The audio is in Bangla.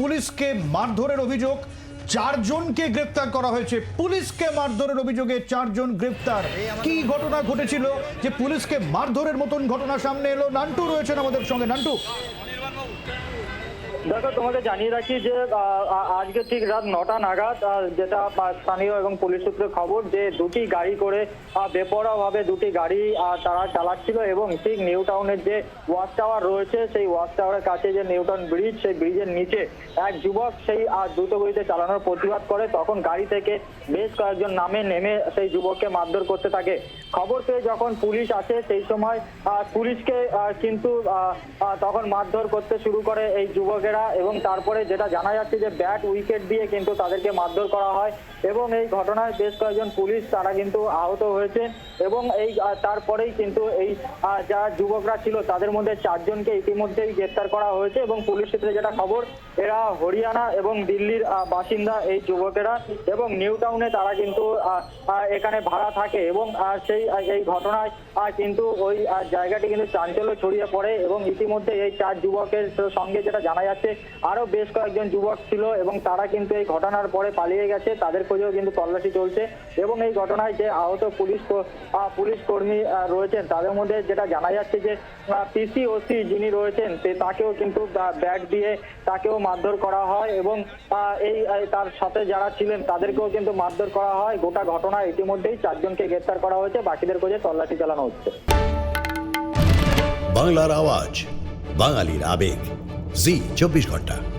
পুলিশকে মারধরের অভিযোগ, চারজনকে গ্রেপ্তার করা হয়েছে। পুলিশকে মারধরের অভিযোগে চারজন গ্রেপ্তার। কি ঘটনা ঘটেছিল যে পুলিশকে মারধরের মতন ঘটনা সামনে এলো? নান্টু রয়েছেন আমাদের সঙ্গে। নান্টু। দেখো তোমাকে জানিয়ে রাখি যে আজকে ঠিক রাত নটা নাগাদ যেটা স্থানীয় এবং পুলিশ সূত্রে খবর যে দুটি গাড়ি করে বেপরোয়াভাবে দুটি গাড়ি তারা চালাচ্ছিল এবং ঠিক নিউ টাউনের যে ওয়াচ টাওয়ার রয়েছে সেই ওয়াচ টাওয়ারের কাছে যে নিউ টাউন ব্রিজ সেই ব্রিজের নিচে এক যুবক সেই আহ, দ্রুত চালানোর প্রতিবাদ করে। তখন গাড়ি থেকে বেশ কয়েকজন নামে নেমে সেই যুবককে মারধর করতে থাকে। খবর পেয়ে যখন পুলিশ আসে সেই সময় পুলিশকে কিন্তু তখন মারধর করতে শুরু করে এই যুবকেরা। এবং তারপরে যেটা জানা যাচ্ছে যে ব্যাট উইকেট দিয়ে কিন্তু তাদেরকে মারধর করা হয় এবং এই ঘটনায় বেশ কয়েকজন পুলিশ তারা কিন্তু আহত হয়েছে এবং এই তারপরেই কিন্তু এই যা যুবকরা ছিল তাদের মধ্যে চারজনকে ইতিমধ্যেই গ্রেপ্তার করা হয়েছে এবং পুলিশ সূত্রে যেটা খবর, এরা হরিয়ানা এবং দিল্লির বাসিন্দা এই যুবকেরা এবং নিউ টাউনে তারা কিন্তু এখানে ভাড়া থাকে এবং সেই এই ঘটনায় কিন্তু ওই জায়গাটি কিন্তু চাঞ্চল্য ছড়িয়ে পড়ে এবং ইতিমধ্যে এই চার যুবকের সঙ্গে যেটা জানা যাচ্ছে আরও বেশ কয়েকজন যুবক ছিল এবং তারা কিন্তু এই ঘটনার পরে পালিয়ে গেছে। তাদের খোঁজেও কিন্তু তল্লাশি চলছে এবং এই ঘটনায় যে আহত পুলিশ পুলিশ কর্মী রয়েছেন, তাদের মধ্যে যেটা জানা যাচ্ছে যে পিসি ওসি যিনি রয়েছেন তাকেও কিন্তু ব্যাট দিয়ে তাকেও মারধর করা হয় এবং এই এই তার সাথে যারা ছিলেন তাদেরকেও কিন্তু মারধর করা হয়। গোটা ঘটনা ইতিমধ্যেই চারজনকে গ্রেপ্তার করা হয়েছে। বাকিদের খোঁজে তল্লাশি চালানো হচ্ছে। বাংলার আওয়াজ, বাঙালির আবেগ। জি চব্বিশ ঘণ্টা।